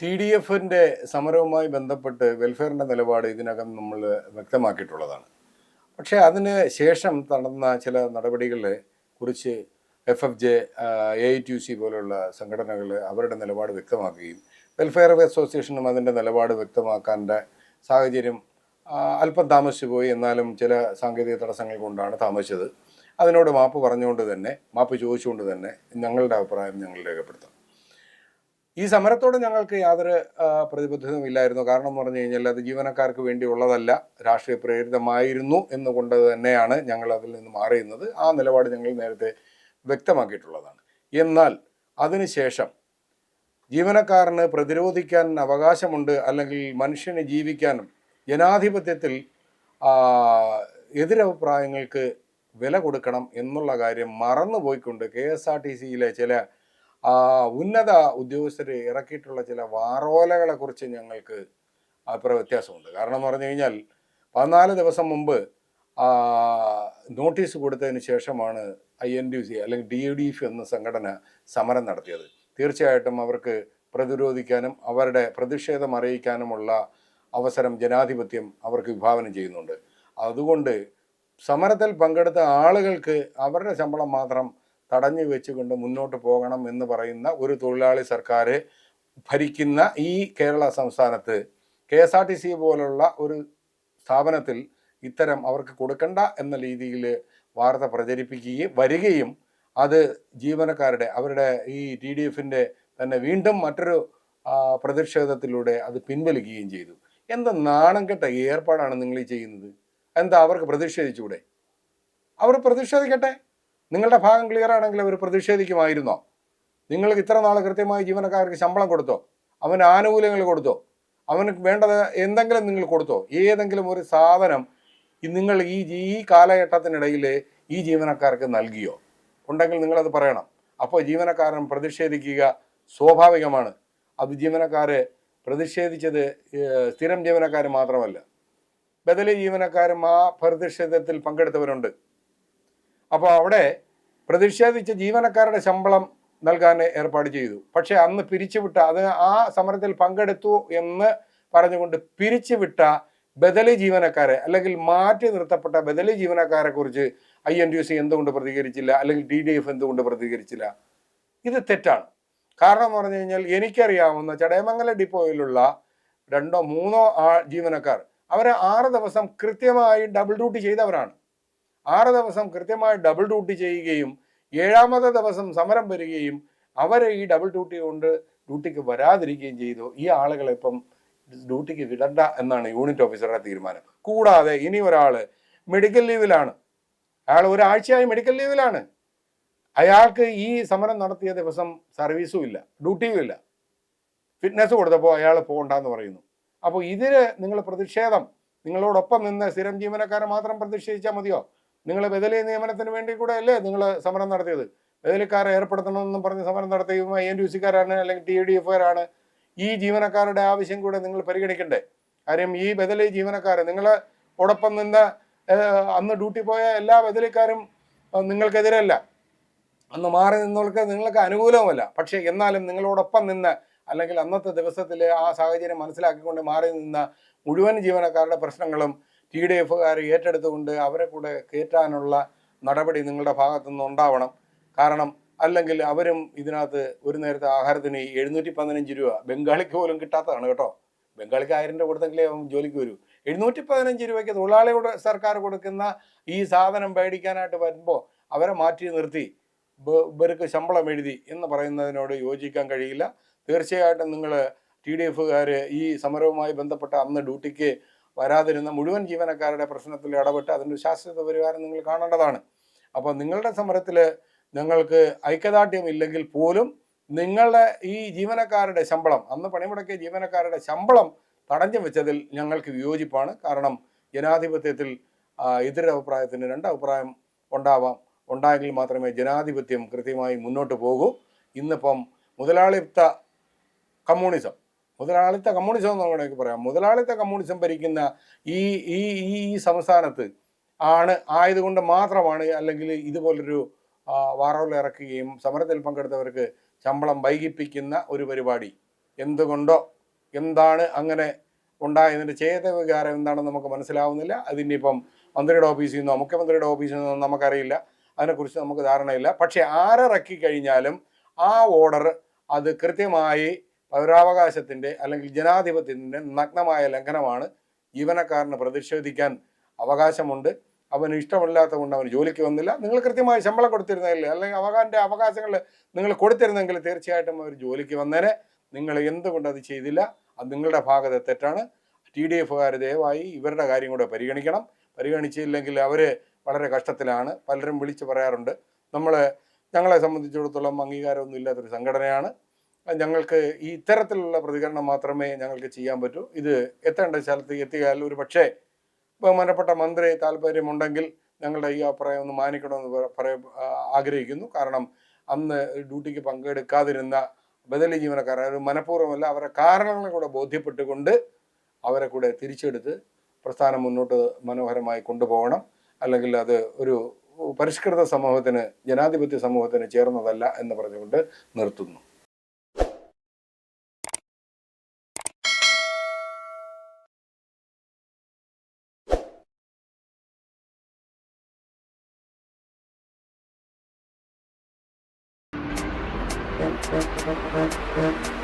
T D എഫിന്റെ സമരവുമായി ബന്ധപ്പെട്ട് വെൽഫെയറിന്റെ നിലപാട് ഇതിനകം നമ്മൾ വ്യക്തമാക്കിയിട്ടുള്ളതാണ്. പക്ഷേ അതിന് ശേഷം നടന്ന ചില നടപടികളെ കുറിച്ച് F F J A I T C പോലുള്ള സംഘടനകൾ അവരുടെ നിലപാട് വ്യക്തമാക്കുകയും വെൽഫെയർ അസോസിയേഷനും അതിന്റെ നിലപാട് വ്യക്തമാക്കാന്റെ സാഹചര്യം അല്പം താമസിച്ചു പോയി. എന്നാലും ചില സാങ്കേതിക തടസ്സങ്ങൾ കൊണ്ടാണ് താമസിച്ചത്. അതിനോട് മാപ്പ് പറഞ്ഞുകൊണ്ട് തന്നെ മാപ്പ് ചോദിച്ചുകൊണ്ട് തന്നെ ഞങ്ങളുടെ അഭിപ്രായം ഞങ്ങൾ രേഖപ്പെടുത്താം. ഈ സമരത്തോട് ഞങ്ങൾക്ക് യാതൊരു പ്രതിബദ്ധതയും ഇല്ലായിരുന്നു. കാരണം എന്ന് പറഞ്ഞു കഴിഞ്ഞാൽ അത് ജീവനക്കാർക്ക് വേണ്ടിയുള്ളതല്ല രാഷ്ട്രീയ പ്രേരിതമായിരുന്നു എന്നുകൊണ്ട് തന്നെയാണ് ഞങ്ങൾ അതിൽ നിന്ന് മാറിയുന്നത് ആ നിലപാട് ഞങ്ങൾ നേരത്തെ വ്യക്തമാക്കിയിട്ടുള്ളതാണ്. എന്നാൽ അതിനുശേഷം ജീവനക്കാരന് പ്രതിരോധിക്കാൻ അവകാശമുണ്ട് അല്ലെങ്കിൽ മനുഷ്യന് ജീവിക്കാനും ജനാധിപത്യത്തിൽ എതിരഭിപ്രായങ്ങൾക്ക് വില കൊടുക്കണം എന്നുള്ള കാര്യം മറന്നുപോയിക്കൊണ്ട് കെ എസ് ആർ ടി സിയിലെ ചില ഉന്നത ഉദ്യോഗസ്ഥരെ ഇറക്കിയിട്ടുള്ള ചില വാറോലകളെ കുറിച്ച് ഞങ്ങൾക്ക് അഭിപ്രായ വ്യത്യാസമുണ്ട്. കാരണം എന്ന് പറഞ്ഞു കഴിഞ്ഞാൽ പതിനാല് ദിവസം മുമ്പ് നോട്ടീസ് കൊടുത്തതിന് ശേഷമാണ് ഐ എൻ ഡി സി അല്ലെങ്കിൽ ഡി ഡി എഫ് എന്ന സംഘടന സമരം നടത്തിയത്. തീർച്ചയായിട്ടും അവർക്ക് പ്രതിരോധിക്കാനും അവരുടെ പ്രതിഷേധം അറിയിക്കാനുമുള്ള അവസരം ജനാധിപത്യം അവർക്ക് വിഭാവനം ചെയ്യുന്നുണ്ട്. അതുകൊണ്ട് സമരത്തിൽ പങ്കെടുത്ത ആളുകൾക്ക് അവരുടെ ശമ്പളം മാത്രം തടഞ്ഞു വെച്ചുകൊണ്ട് മുന്നോട്ട് പോകണം എന്ന് പറയുന്ന ഒരു തൊഴിലാളി സർക്കാർ ഭരിക്കുന്ന ഈ കേരള സംസ്ഥാനത്ത് K S R T C പോലുള്ള ഒരു സ്ഥാപനത്തിൽ ഇത്തരം അവർക്ക് കൊടുക്കണ്ട എന്ന രീതിയിൽ വാർത്ത പ്രചരിപ്പിക്കുകയും വരികയും അത് ജീവനക്കാരുടെ അവരുടെ ഈ ടി ഡി എഫിന്റെ തന്നെ വീണ്ടും മറ്റൊരു പ്രതിഷേധത്തിലൂടെ അത് പിൻവലിക്കുകയും ചെയ്തു. എന്താ നാണം കെട്ട ഏർപ്പാടാണ് നിങ്ങൾ ഈ ചെയ്യുന്നത്? എന്താ അവർക്ക് പ്രതിഷേധിച്ചൂടെ? അവർ പ്രതിഷേധിക്കട്ടെ? നിങ്ങളുടെ ഭാഗം ക്ലിയർ ആണെങ്കിൽ അവർ പ്രതിഷേധിക്കുമായിരുന്നോ? നിങ്ങൾക്ക് ഇത്ര നാൾ കൃത്യമായി ജീവനക്കാർക്ക് ശമ്പളം കൊടുത്തോ? അവന് ആനുകൂല്യങ്ങൾ കൊടുത്തോ? അവന് വേണ്ടത് എന്തെങ്കിലും നിങ്ങൾ കൊടുത്തോ? ഏതെങ്കിലും ഒരു സാധനം നിങ്ങൾ ഈ ഈ കാലഘട്ടത്തിനിടയിൽ ഈ ജീവനക്കാർക്ക് നൽകിയോ? ഉണ്ടെങ്കിൽ നിങ്ങളത് പറയണം. അപ്പോൾ ജീവനക്കാരൻ പ്രതിഷേധിക്കുക സ്വാഭാവികമാണ്. അത് ജീവനക്കാരെ പ്രതിഷേധിച്ചത് സ്ഥിരം ജീവനക്കാർ മാത്രമല്ല. ബദലി ജീവനക്കാരും ആ പ്രതിഷേധത്തിൽ പങ്കെടുത്തവരുണ്ട്. അപ്പോൾ അവിടെ പ്രതിഷേധിച്ച ജീവനക്കാരുടെ ശമ്പളം നൽകാൻ ഏർപ്പാട് ചെയ്തു. പക്ഷേ അന്ന് പിരിച്ചുവിട്ട അത് ആ സമരത്തിൽ പങ്കെടുത്തു എന്ന് പറഞ്ഞുകൊണ്ട് പിരിച്ചുവിട്ട ബദലി ജീവനക്കാരെ അല്ലെങ്കിൽ മാറ്റി നിർത്തപ്പെട്ട ബദലി ജീവനക്കാരെ കുറിച്ച് ഐ എൻ ടി സി എന്തുകൊണ്ട് പ്രതികരിച്ചില്ല അല്ലെങ്കിൽ ഡി ഡി എഫ് എന്തുകൊണ്ട് പ്രതികരിച്ചില്ല? ഇത് തെറ്റാണ്. കാരണം എന്ന് പറഞ്ഞു കഴിഞ്ഞാൽ എനിക്കറിയാവുന്ന ചടയമംഗല ഡിപ്പോയിലുള്ള രണ്ടോ മൂന്നോ ആ ജീവനക്കാർ അവരെ ആറ് ദിവസം കൃത്യമായി ഡബിൾ ഡ്യൂട്ടി ചെയ്തവരാണ്. ആറ് ദിവസം കൃത്യമായി ഡബിൾ ഡ്യൂട്ടി ചെയ്യുകയും ഏഴാമത്തെ ദിവസം സമരം വരികയും അവരെ ഈ ഡബിൾ ഡ്യൂട്ടി കൊണ്ട് ഡ്യൂട്ടിക്ക് വരാതിരിക്കുകയും ചെയ്തു. ഈ ആളുകളെ ഇപ്പം ഡ്യൂട്ടിക്ക് വിടണ്ട എന്നാണ് യൂണിറ്റ് ഓഫീസറുടെ തീരുമാനം. കൂടാതെ ഇനി ഒരാൾ മെഡിക്കൽ ലീവിലാണ് അയാൾ ഒരാഴ്ചയായി മെഡിക്കൽ ലീവിലാണ് അയാൾക്ക് ഈ സമരം നടത്തിയ ദിവസം സർവീസും ഇല്ല ഡ്യൂട്ടിയും ഇല്ല. ഫിറ്റ്നസ് കൊടുത്തപ്പോൾ അയാൾ പോകണ്ടെന്ന് പറയുന്നു. അപ്പോൾ ഇതിന് നിങ്ങൾ പ്രതിഷേധം. നിങ്ങളോടൊപ്പം നിന്ന് സ്ഥിരം ജീവനക്കാരെ മാത്രം പ്രതിഷേധിച്ചാൽ മതിയോ? നിങ്ങൾ ബദലി നിയമനത്തിന് വേണ്ടി കൂടെ അല്ലേ നിങ്ങൾ സമരം നടത്തിയത്? ബദലിക്കാരെ ഏർപ്പെടുത്തണമെന്നും പറഞ്ഞ് സമരം നടത്തിയും എൻ ടി സിക്കാരാണ് അല്ലെങ്കിൽ ടി ഡി എഫുകാരാണ്. ഈ ജീവനക്കാരുടെ ആവശ്യം കൂടെ നിങ്ങൾ പരിഗണിക്കണ്ടേ? കാര്യം ഈ ബദലി ജീവനക്കാർ നിങ്ങൾ ഒടൊപ്പം നിന്ന് അന്ന് ഡ്യൂട്ടി പോയ എല്ലാ ബദലിക്കാരും നിങ്ങൾക്കെതിരല്ല. അന്ന് മാറി നിന്നവർക്ക് നിങ്ങൾക്ക് അനുകൂലവുമല്ല. പക്ഷേ എന്നാലും നിങ്ങളോടൊപ്പം നിന്ന് അല്ലെങ്കിൽ അന്നത്തെ ദിവസത്തിൽ ആ സാഹചര്യം മനസ്സിലാക്കിക്കൊണ്ട് മാറി നിന്ന മുഴുവൻ ജീവനക്കാരുടെ പ്രശ്നങ്ങളും ടി ഡി എഫുകാർ ഏറ്റെടുത്തുകൊണ്ട് അവരെ കൂടെ കയറ്റാനുള്ള നടപടി നിങ്ങളുടെ ഭാഗത്തു നിന്നുണ്ടാവണം കാരണം അല്ലെങ്കിൽ അവരും ഇതിനകത്ത് ഒരു നേരത്തെ ആഹാരത്തിന് എഴുന്നൂറ്റി പതിനഞ്ച് രൂപ ബംഗാളിക്ക് പോലും കിട്ടാത്തതാണ് കേട്ടോ. ബംഗാളിക്ക് ആയിരം രൂപ കൊടുത്തെങ്കിലേ അവൻ ജോലിക്ക് വരൂ. എഴുന്നൂറ്റി പതിനഞ്ച് രൂപയ്ക്ക് തൊഴിലാളിയുടെ സർക്കാർ കൊടുക്കുന്ന ഈ സാധനം മേടിക്കാനായിട്ട് വരുമ്പോൾ അവരെ മാറ്റി നിർത്തി. ഇവർക്ക് ശമ്പളം എഴുതി എന്ന് പറയുന്നതിനോട് യോജിക്കാൻ കഴിയില്ല. തീർച്ചയായിട്ടും നിങ്ങൾ ടി ഡി എഫുകാർ ഈ സമരവുമായി ബന്ധപ്പെട്ട അന്ന് ഡ്യൂട്ടിക്ക് വരാതിരുന്ന മുഴുവൻ ജീവനക്കാരുടെ പ്രശ്നത്തിൽ ഇടപെട്ട് അതിന്റെ ശാശ്വത പരിഹാരം നിങ്ങൾ കാണേണ്ടതാണ്. അപ്പോൾ നിങ്ങളുടെ സമരത്തിൽ നിങ്ങൾക്ക് ഐക്യദാർഢ്യം ഇല്ലെങ്കിൽ പോലും നിങ്ങളുടെ ഈ ജീവനക്കാരുടെ ശമ്പളം അന്ന് പണിമുടക്കിയ ജീവനക്കാരുടെ ശമ്പളം തടഞ്ഞു വെച്ചതിൽ ഞങ്ങൾക്ക് വിയോജിപ്പാണ്. കാരണം ജനാധിപത്യത്തിൽ എതിരഭിപ്രായത്തിന് രണ്ട് അഭിപ്രായം ഉണ്ടാവാം. ഉണ്ടായെങ്കിൽ മാത്രമേ ജനാധിപത്യം കൃത്യമായി മുന്നോട്ട് പോകൂ. ഇന്നിപ്പം മുതലാളിത്ത കമ്മ്യൂണിസം മുതലാളിത്ത കമ്മ്യൂണിസം എന്ന് വേണമെങ്കിൽ പറയാം. മുതലാളിത്ത കമ്മ്യൂണിസം ഭരിക്കുന്ന ഈ ഈ ഈ ഈ സംസ്ഥാനത്ത് ആണ് ആയതുകൊണ്ട് മാത്രമാണ് അല്ലെങ്കിൽ ഇതുപോലൊരു വാറോല ഇറക്കുകയും സമരത്തിൽ പങ്കെടുത്തവർക്ക് ശമ്പളം വൈകിപ്പിക്കുന്ന ഒരു പരിപാടി എന്തുകൊണ്ടോ എന്താണ് അങ്ങനെ ഉണ്ടായതിന്റെ ചേത വികാരം എന്താണെന്ന് നമുക്ക് മനസ്സിലാവുന്നില്ല. അതിന്റെ ഇപ്പം മന്ത്രിയുടെ ഓഫീസിൽ നിന്നോ മുഖ്യമന്ത്രിയുടെ ഓഫീസിൽ നിന്നോ നമുക്കറിയില്ല. അതിനെക്കുറിച്ച് നമുക്ക് ധാരണയില്ല. പക്ഷേ ആരിറക്കി കഴിഞ്ഞാലും ആ ഓർഡർ അത് കൃത്യമായി പൗരാവകാശത്തിന്റെ അല്ലെങ്കിൽ ജനാധിപത്യത്തിന്റെ നഗ്നമായ ലംഘനമാണ് ജീവനക്കാരന് പ്രതിഷേധിക്കാൻ അവകാശമുണ്ട്. അവന് ഇഷ്ടമില്ലാത്ത കൊണ്ട് അവന് ജോലിക്ക് വന്നില്ല. നിങ്ങൾ കൃത്യമായി ശമ്പളം കൊടുത്തിരുന്നില്ല അല്ലെങ്കിൽ അവകാന്റെ അവകാശങ്ങൾ നിങ്ങൾ കൊടുത്തിരുന്നെങ്കിൽ തീർച്ചയായിട്ടും അവർ ജോലിക്ക് വന്നേനെ. നിങ്ങൾ എന്തുകൊണ്ട് അത് ചെയ്തില്ല? അത് നിങ്ങളുടെ ഭാഗത്തെ തെറ്റാണ്. ടി ഡി എഫുകാർ ദയവായി ഇവരുടെ കാര്യം കൂടെ പരിഗണിക്കണം. പരിഗണിച്ചില്ലെങ്കിൽ അവർ വളരെ കഷ്ടത്തിലാണ്. പലരും വിളിച്ച് പറയാറുണ്ട്. നമ്മൾ ഞങ്ങളെ സംബന്ധിച്ചിടത്തോളം അംഗീകാരമൊന്നും ഇല്ലാത്തൊരു സംഘടനയാണ്. ഞങ്ങൾക്ക് ഈ ഇത്തരത്തിലുള്ള പ്രതികരണം മാത്രമേ ഞങ്ങൾക്ക് ചെയ്യാൻ പറ്റൂ. ഇത് എത്തേണ്ട സ്ഥലത്ത് എത്തിയാൽ ഒരു പക്ഷേ ബഹുമാനപ്പെട്ട മന്ത്രി താല്പര്യമുണ്ടെങ്കിൽ ഞങ്ങളുടെ ഈ അഭിപ്രായം ഒന്ന് മാനിക്കണമെന്ന് പറയ ആഗ്രഹിക്കുന്നു. കാരണം അന്ന് ഡ്യൂട്ടിക്ക് പങ്കെടുക്കാതിരുന്ന ബദലി ജീവനക്കാർ അവർ മനഃപൂർവമല്ല അവരെ കാരണങ്ങളെ കൂടെ ബോധ്യപ്പെട്ടുകൊണ്ട് അവരെ കൂടെ തിരിച്ചെടുത്ത് പ്രസ്ഥാനം മുന്നോട്ട് മനോഹരമായി കൊണ്ടുപോകണം. അല്ലെങ്കിൽ അത് ഒരു പരിഷ്കൃത സമൂഹത്തിന് ജനാധിപത്യ സമൂഹത്തിന് ചേർന്നതല്ല എന്ന് പറഞ്ഞുകൊണ്ട് നിർത്തുന്നു. Thank you.